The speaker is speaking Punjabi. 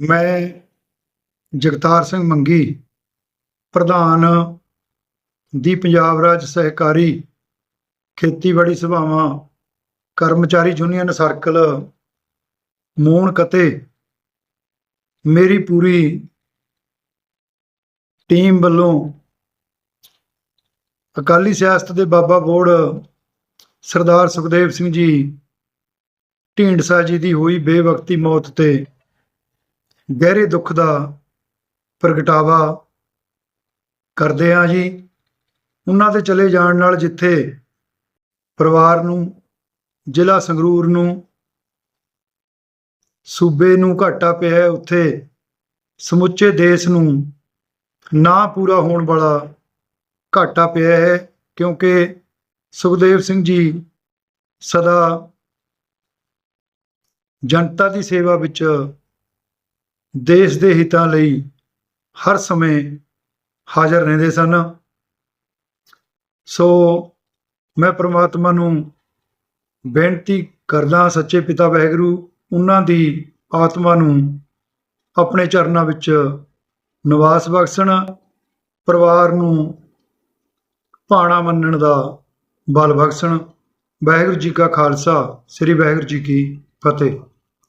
ਮੈਂ ਜਗਤਾਰ ਸਿੰਘ ਮੰਗੀ, ਪ੍ਰਧਾਨ ਦੀ ਪੰਜਾਬ ਰਾਜ ਸਹਿਕਾਰੀ ਖੇਤੀਬਾੜੀ ਸਭਾਵਾਂ, ਕਰਮਚਾਰੀ ਯੂਨੀਅਨ ਸਰਕਲ ਮੂਣ ਕਤੇ, ਮੇਰੀ ਪੂਰੀ ਟੀਮ ਵੱਲੋਂ ਅਕਾਲੀ ਸਿਆਸਤ ਦੇ ਬਾਬਾ ਬੋੜ, ਸਰਦਾਰ ਸੁਖਦੇਵ ਸਿੰਘ ਜੀ, ਢੀਂਡਸਾ ਜੀ ਦੀ ਹੋਈ ਬੇਵਕਤੀ ਮੌਤ ਤੇ ਗਹਿਰੇ ਦੁੱਖ ਦਾ ਪ੍ਰਗਟਾਵਾ ਕਰਦੇ ਹਾਂ ਜੀ। ਉਹਨਾਂ ਦੇ ਚਲੇ ਜਾਣ ਨਾਲ ਜਿੱਥੇ ਪਰਿਵਾਰ ਨੂੰ ਜ਼ਿਲ੍ਹਾ ਸੰਗਰੂਰ ਨੂੰ ਸੂਬੇ ਨੂੰ ਘਾਟਾ ਪਿਆ ਹੈ, ਉੱਥੇ ਸਮੁੱਚੇ ਦੇਸ਼ ਨੂੰ ਨਾ ਪੂਰਾ ਹੋਣ ਵਾਲਾ ਘਾਟਾ ਪਿਆ ਹੈ ਕਿਉਂਕਿ ਸੁਖਦੇਵ ਸਿੰਘ ਜੀ ਸਦਾ ਜਨਤਾ ਦੀ ਸੇਵਾ ਵਿੱਚ ਦੇਸ਼ ਦੇ ਹਿੱਤਾਂ ਲਈ ਹਰ ਸਮੇਂ ਹਾਜ਼ਰ ਰਹਿੰਦੇ ਸਨ। ਸੋ ਮੈਂ ਪ੍ਰਮਾਤਮਾ ਨੂੰ ਬੇਨਤੀ ਕਰਦਾ ਸੱਚੇ ਪਿਤਾ ਵਾਹਿਗੁਰੂ, ਉਹਨਾਂ ਦੀ ਆਤਮਾ ਨੂੰ ਆਪਣੇ ਚਰਨਾਂ ਵਿੱਚ ਨਿਵਾਸ ਬਖਸ਼ਣ, ਪਰਿਵਾਰ ਨੂੰ ਭਾਣਾ ਮੰਨਣ ਦਾ ਬਲ ਬਖਸ਼ਣ। ਵਾਹਿਗੁਰੂ ਜੀ ਕਾ ਖਾਲਸਾ, ਸ੍ਰੀ ਵਾਹਿਗੁਰੂ ਜੀ ਕੀ ਫਤਿਹ।